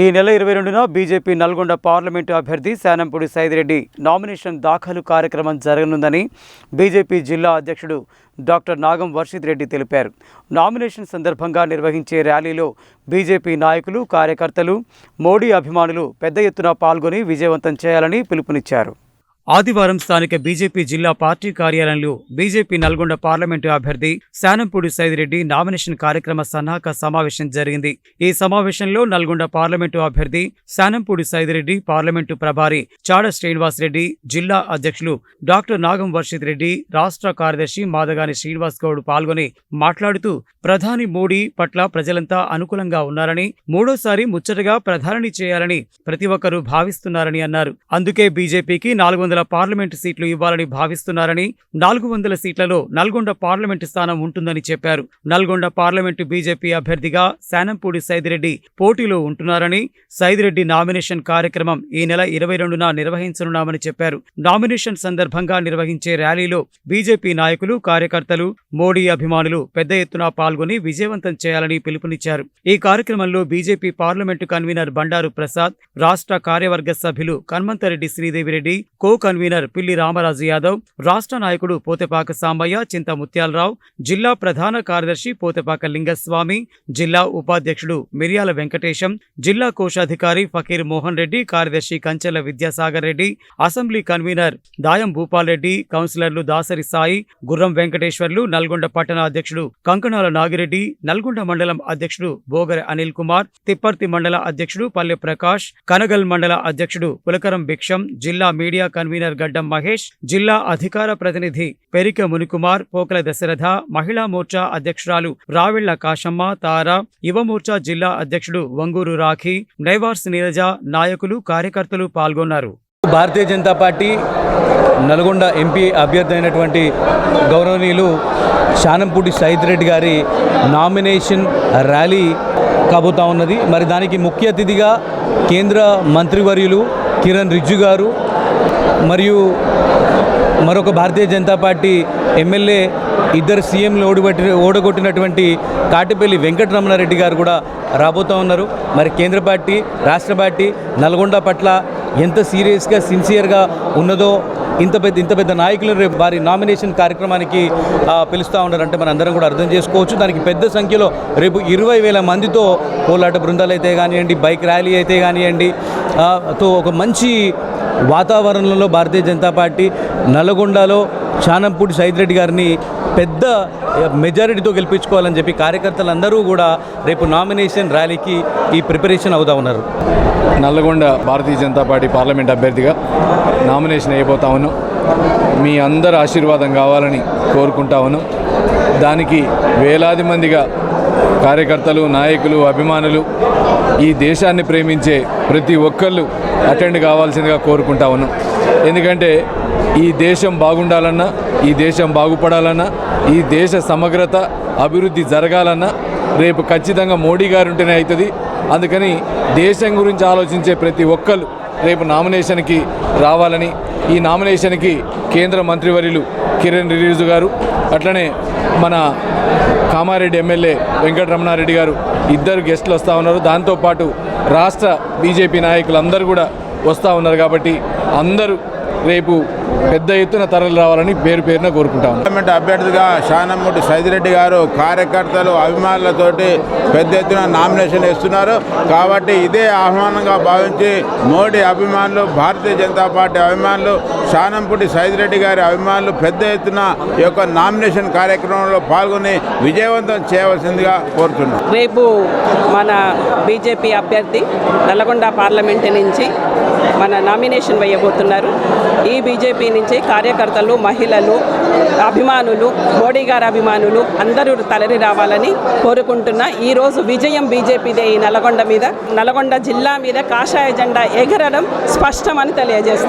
ఈ నెల ఇరవై రెండున బీజేపీ నల్గొండ పార్లమెంటు అభ్యర్థి శానంపూడి సైదిరెడ్డి నామినేషన్ దాఖలు కార్యక్రమం జరగనుందని బీజేపీ జిల్లా అధ్యక్షుడు డాక్టర్ నాగం వర్షిత్ రెడ్డి తెలిపారు. నామినేషన్ సందర్భంగా నిర్వహించే ర్యాలీలో బీజేపీ నాయకులు కార్యకర్తలు మోడీ అభిమానులు పెద్ద ఎత్తున పాల్గొని విజయవంతం చేయాలని పిలుపునిచ్చారు. ఆదివారం స్థానిక బీజేపీ జిల్లా పార్టీ కార్యాలయంలో బీజేపీ నల్గొండ పార్లమెంటు అభ్యర్థి శానంపూడి సైదిరెడ్డి నామినేషన్ కార్యక్రమ సన్నాహక సమావేశం జరిగింది. ఈ సమావేశంలో నల్గొండ పార్లమెంటు అభ్యర్థి శానంపూడి సైదిరెడ్డి పార్లమెంటు ప్రభారి చాడ శ్రీనివాస్ రెడ్డి జిల్లా అధ్యక్షులు డాక్టర్ నాగం వర్షిత్ రెడ్డి రాష్ట్ర కార్యదర్శి మాదగాని శ్రీనివాస్ గౌడ్ పాల్గొని మాట్లాడుతూ ప్రధాని మోడీ పట్ల ప్రజలంతా అనుకూలంగా ఉన్నారని మూడోసారి ముచ్చటగా ప్రధాని చేయాలని ప్రతి ఒక్కరూ భావిస్తున్నారని అన్నారు. అందుకే బీజేపీకి నాలుగు వందల పార్లమెంటు సీట్లు ఇవ్వాలని భావిస్తున్నారని నాలుగు వందల సీట్లలో నల్గొండ పార్లమెంటు స్థానం ఉంటుందని చెప్పారు. నల్గొండ పార్లమెంటు బీజేపీ అభ్యర్థిగా శానంపూడి సైదిరెడ్డి పోటీలో ఉంటున్నారని సైదిరెడ్డి నామినేషన్ కార్యక్రమం ఈ నెల ఇరవై రెండున నిర్వహించనున్నామని చెప్పారు. నామినేషన్ సందర్భంగా నిర్వహించే ర్యాలీలో బీజేపీ నాయకులు కార్యకర్తలు మోడీ అభిమానులు పెద్ద ఎత్తున పాల్గొని విజయవంతం చేయాలని పిలుపునిచ్చారు. ఈ కార్యక్రమంలో BJP parliament convener Bandaru Prasad రాష్ట్ర కార్యవర్గ సభ్యులు కన్మంతరెడ్డి శ్రీదేవిరెడ్డి కో కన్వీనర్ పిల్లి రామరాజు యాదవ్ రాష్ట్ర నాయకుడు పోతెపాక సాంబయ్య చింత ముత్యాలరావు జిల్లా ప్రధాన కార్యదర్శి పోతెపాక లింగస్వామి జిల్లా ఉపాధ్యక్షుడు మిర్యాల వెంకటేశం జిల్లా కోశాధికారి ఫకీర్ మోహన్ రెడ్డి కార్యదర్శి కంచెల విద్యాసాగర్ రెడ్డి అసెంబ్లీ కన్వీనర్ దాయం భూపాల్ రెడ్డి కౌన్సిలర్లు దాసరి సాయి గుర్రం వెంకటేశ్వర్లు నల్గొండ పట్టణ అధ్యక్షుడు కంకణాల నాగిరెడ్డి నల్గొండ మండలం అధ్యక్షుడు బోగర అనిల్ కుమార్ తిప్పర్తి మండల అధ్యక్షుడు పల్లె ప్రకాష్ కనగల్ మండల అధ్యక్షుడు పులకరం భిక్షం జిల్లా మీడియా కన్వీనర్ గడ్డం మహేష్ జిల్లా అధికార ప్రతినిధి పెరిక మునికుమార్ పోకల దశరథ మహిళా మోర్చా అధ్యక్షురాలు రావిళ్ళ కాశమ్మ తార యువమోర్చా జిల్లా అధ్యక్షుడు వంగూరు రాఖీ నైవార్స్ నీరజ నాయకులు కార్యకర్తలు పాల్గొన్నారు. భారతీయ జనతా పార్టీ నల్గొండ ఎంపీ అభ్యర్థి అయినటువంటి గౌరవనీయులు శానంపూడి సైద్ రెడ్డి గారి నామినేషన్ ర్యాలీ కాబోతా ఉన్నది. మరి దానికి ముఖ్య అతిథిగా కేంద్ర మంత్రివర్యులు కిరణ్ రిజ్జు గారు మరియు మరొక భారతీయ జనతా పార్టీ ఎమ్మెల్యే ఇద్దరు సీఎంలు ఓడిబట్టి ఓడగొట్టినటువంటి కాటిపల్లి వెంకటరమణారెడ్డి గారు కూడా రాబోతూ ఉన్నారు. మరి కేంద్ర పార్టీ రాష్ట్ర పార్టీ నల్గొండ పట్ల ఎంత సీరియస్గా సిన్సియర్గా ఉన్నదో ఇంత పెద్ద ఇంత పెద్ద నాయకులు రేపు వారి నామినేషన్ కార్యక్రమానికి పిలుస్తూ ఉన్నారంటే మన అందరం కూడా అర్థం చేసుకోవచ్చు. దానికి పెద్ద సంఖ్యలో రేపు ఇరవై వేల మందితో కోలాట బృందాలు అయితే కానివ్వండి బైక్ ర్యాలీ అయితే కానివ్వండి తో ఒక మంచి వాతావరణంలో భారతీయ జనతా పార్టీ నల్గొండలో చానంపూడి సైద్ రెడ్డి గారిని పెద్ద మెజారిటీతో గెలిపించుకోవాలని చెప్పి కార్యకర్తలందరూ కూడా రేపు నామినేషన్ ర్యాలీకి ఈ ప్రిపరేషన్ అవుతా ఉన్నారు. నల్లగొండ భారతీయ జనతా పార్టీ పార్లమెంట్ అభ్యర్థిగా నామినేషన్ అయిపోతా ఉన్నాం. మీ అందరి ఆశీర్వాదం కావాలని కోరుకుంటా ఉన్నాం. దానికి వేలాది మందిగా కార్యకర్తలు నాయకులు అభిమానులు ఈ దేశాన్ని ప్రేమించే ప్రతి ఒక్కళ్ళు అటెండ్ కావాల్సిందిగా కోరుకుంటా ఉన్నాం. ఎందుకంటే ఈ దేశం బాగుండాలన్నా ఈ దేశం బాగుపడాలన్నా ఈ దేశ సమగ్రత అభివృద్ధి జరగాలన్నా రేపు ఖచ్చితంగా మోడీ గారు ఉంటేనే అవుతుంది అందుకని దేశం గురించి ఆలోచించే ప్రతి ఒక్కరు రేపు నామినేషన్కి రావాలని ఈ నామినేషన్కి కేంద్ర మంత్రివర్యులు కిరణ్ రిజిజు గారు అట్లనే మన కామారెడ్డి ఎమ్మెల్యే వెంకటరమణారెడ్డి గారు ఇద్దరు గెస్టులు వస్తూ ఉన్నారు. దాంతోపాటు రాష్ట్ర బీజేపీ నాయకులు అందరూ కూడా వస్తూ ఉన్నారు కాబట్టి అందరూ రేపు పెద్ద ఎత్తున తరలి రావాలని పేరు పేరున కోరుకుంటా పార్లమెంట్ అభ్యర్థిగా శానంముడి సైదిరెడ్డి గారు కార్యకర్తలు అభిమానులతోటి పెద్ద ఎత్తున నామినేషన్ ఇస్తున్నారు కాబట్టి ఇదే ఆహ్వానంగా భావించి మోడీ అభిమానులు భారతీయ జనతా పార్టీ అభిమానులు శానంపూడి సైదిరెడ్డి గారి అభిమానులు పెద్ద ఎత్తున ఈ యొక్క నామినేషన్ కార్యక్రమంలో పాల్గొని విజయవంతం చేయవలసిందిగా కోరుతున్నాం. రేపు మన బీజేపీ అభ్యర్థి నల్లగొండ పార్లమెంటు నుంచి మన నామినేషన్ వేయబోతున్నారు. ఈ బీజేపీ నుంచి కార్యకర్తలు మహిళలు అభిమానులు మోడీ గారి అభిమానులు అందరూ తలరి రావాలని కోరుకుంటున్నా. ఈరోజు విజయం బీజేపీదే ఈ నల్గొండ మీద. నల్గొండ జిల్లా మీద కాషాయ జెండా ఎగరడం స్పష్టమని తెలియజేస్తుంది